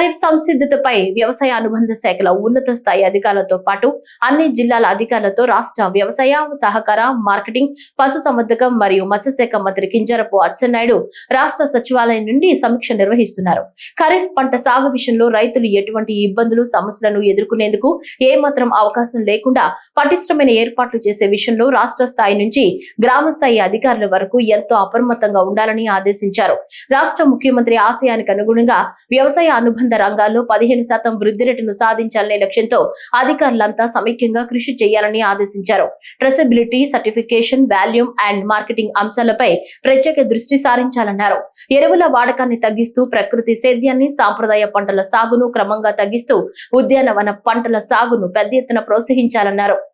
ఖరీఫ్ సంసిద్ధతపై వ్యవసాయ అనుబంధ శాఖల ఉన్నత స్థాయి అధికారులతో పాటు అన్ని జిల్లాల అధికారులతో రాష్ట్ర వ్యవసాయ సహకార మార్కెటింగ్ పశుసంవర్ధకం మరియు మత్స్యశాఖ మంత్రి కింజరపు అచ్చెన్నాయుడు రాష్ట్ర సచివాలయం నుండి సమీక్ష నిర్వహిస్తున్నారు. ఖరీఫ్ పంట సాగు విషయంలో రైతులు ఎటువంటి ఇబ్బందులు సమస్యలను ఎదుర్కొనేందుకు ఏమాత్రం అవకాశం లేకుండా పటిష్టమైన ఏర్పాట్లు చేసే విషయంలో రాష్ట్ర స్థాయి నుంచి గ్రామ స్థాయి అధికారుల వరకు ఎంతో అప్రమత్తంగా ఉండాలని ఆదేశించారు. రాష్ట్ర ముఖ్యమంత్రి ఆశయానికి అనుగుణంగా వ్యవసాయ అనుబంధ రంగాల్లో పదిహేను శాతం వృద్ధి రేటును సాధించాలనే లక్ష్యంతో అధికారులంతా సమైక్యంగా కృషి చేయాలని ఆదేశించారు. Traceability certification volume and marketing అంశాలపై ప్రత్యేక దృష్టి సారించాలన్నారు. ఎరువుల వాడకాన్ని తగ్గిస్తూ ప్రకృతి సేద్యాన్ని సాంప్రదాయ పంటల సాగును క్రమంగా తగ్గిస్తూ ఉద్యానవన పంటల సాగును పెద్ద ఎత్తున ప్రోత్సహించాలన్నారు.